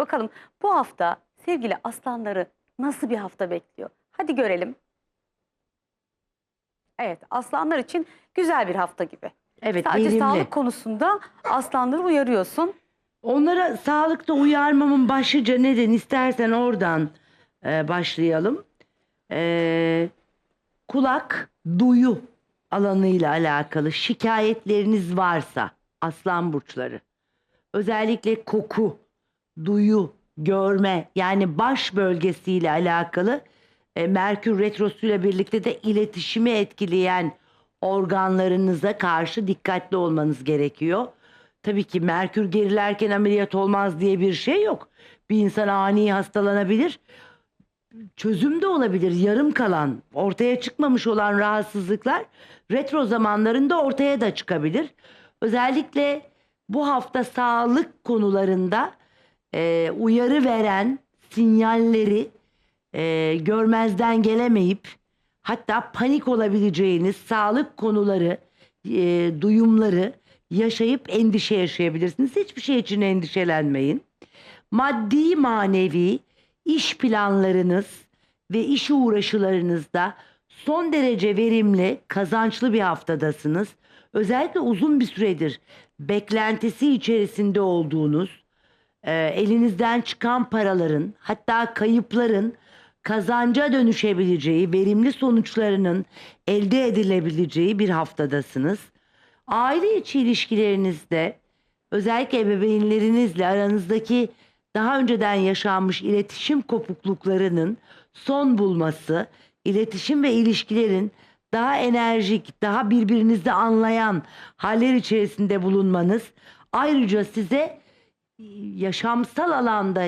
Bakalım bu hafta sevgili aslanları nasıl bir hafta bekliyor? Hadi görelim. Evet aslanlar için güzel bir hafta gibi. Evet Sadece verimli. sağlık konusunda aslanları uyarıyorsun. Onlara sağlıkta uyarmamın başlıca neden istersen oradan e, başlayalım. E, kulak, duyu alanıyla alakalı şikayetleriniz varsa aslan burçları özellikle koku, duyu, görme yani baş bölgesiyle alakalı e, Merkür retrosuyla birlikte de iletişimi etkileyen organlarınıza karşı dikkatli olmanız gerekiyor. Tabii ki Merkür gerilerken ameliyat olmaz diye bir şey yok. Bir insan ani hastalanabilir. Çözüm de olabilir. Yarım kalan, ortaya çıkmamış olan rahatsızlıklar retro zamanlarında ortaya da çıkabilir. Özellikle bu hafta sağlık konularında e, uyarı veren sinyalleri e, görmezden gelemeyip hatta panik olabileceğiniz sağlık konuları, e, duyumları yaşayıp endişe yaşayabilirsiniz. Hiçbir şey için endişelenmeyin. Maddi manevi iş planlarınız ve iş uğraşılarınızda son derece verimli, kazançlı bir haftadasınız. Özellikle uzun bir süredir beklentisi içerisinde olduğunuz, e, elinizden çıkan paraların hatta kayıpların kazanca dönüşebileceği, verimli sonuçlarının elde edilebileceği bir haftadasınız. Aile içi ilişkilerinizde özellikle ebeveynlerinizle aranızdaki daha önceden yaşanmış iletişim kopukluklarının son bulması, iletişim ve ilişkilerin daha enerjik, daha birbirinizi anlayan haller içerisinde bulunmanız ayrıca size yaşamsal alanda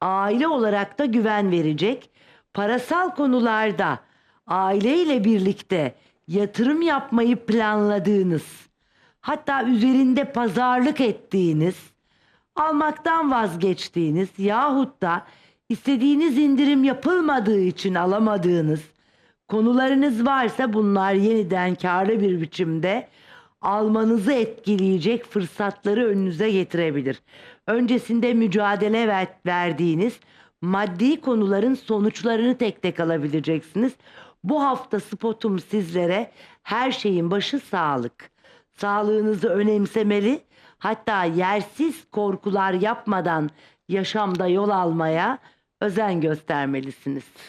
aile olarak da güven verecek. Parasal konularda aileyle birlikte yatırım yapmayı planladığınız, hatta üzerinde pazarlık ettiğiniz, almaktan vazgeçtiğiniz yahut da istediğiniz indirim yapılmadığı için alamadığınız konularınız varsa bunlar yeniden karlı bir biçimde almanızı etkileyecek fırsatları önünüze getirebilir. Öncesinde mücadele ver- verdiğiniz maddi konuların sonuçlarını tek tek alabileceksiniz. Bu hafta spotum sizlere her şeyin başı sağlık. Sağlığınızı önemsemeli, hatta yersiz korkular yapmadan yaşamda yol almaya özen göstermelisiniz.